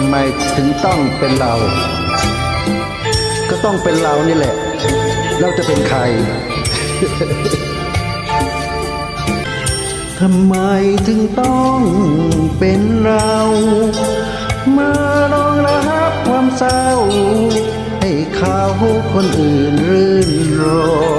ำไมถึงต้องเป็นเรา ก็ต้องเป็นเรานี่แหละ เราจะเป็นใครทำไมถึงต้องเป็นเรามารองรับความเศร้า ให้เขาคนอื่นรื่นรม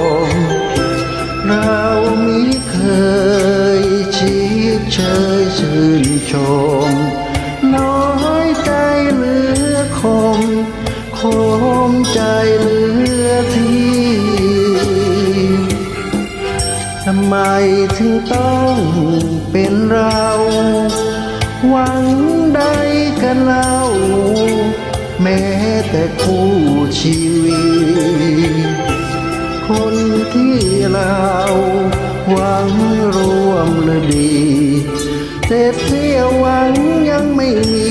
ไมถึงต้องเป็นเรา หวังใดกันเล่า แม้แต่คู่ชีวิต คนที่เราหวังร่วมฤดีแต่เสียหวังยังไม่มี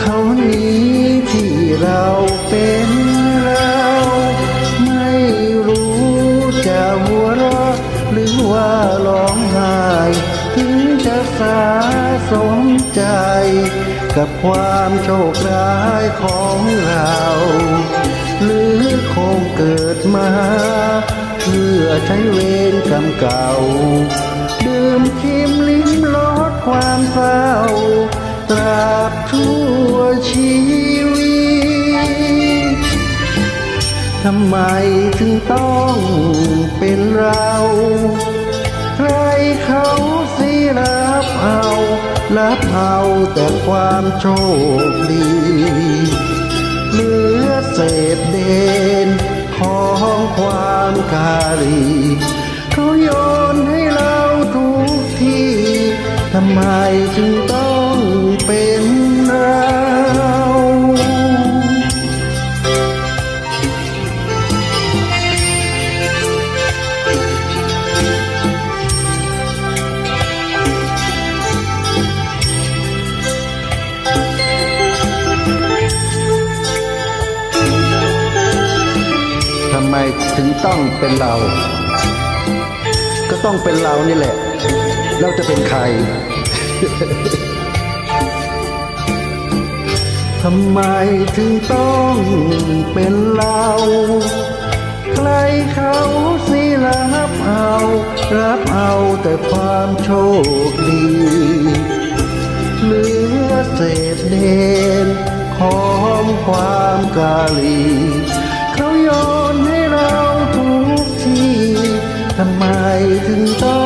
เขานี้ที่เราเป็นเรา ไม่รู้จะหัวเรา จะสาสมใจ กับความโชคร้ายของเรา หรือคงเกิดมา เพื่อใช้เวรกรรมเก่า ดื่มคิมลิ้มลดความเศร้าตราบชั่วชีวิตทำไมถึงต้อง นับเอาแต่ความโชคดีเหลือเศษเดนของความการีเขาโยนให้เราทุกทีทำไมถึงต้องำไมถึงต้องเป็นเรา ก็ต้องเป็นเรานี่แหละ เราจะเป็นใครทำไมถึงต้องเป็นเรา ใครเขาสิรับเอา รับเอาแต่ความโชคดีเหลือเศษเดนของความกาลีเขายนให้เราทุกทีทำไม ถึงต้อง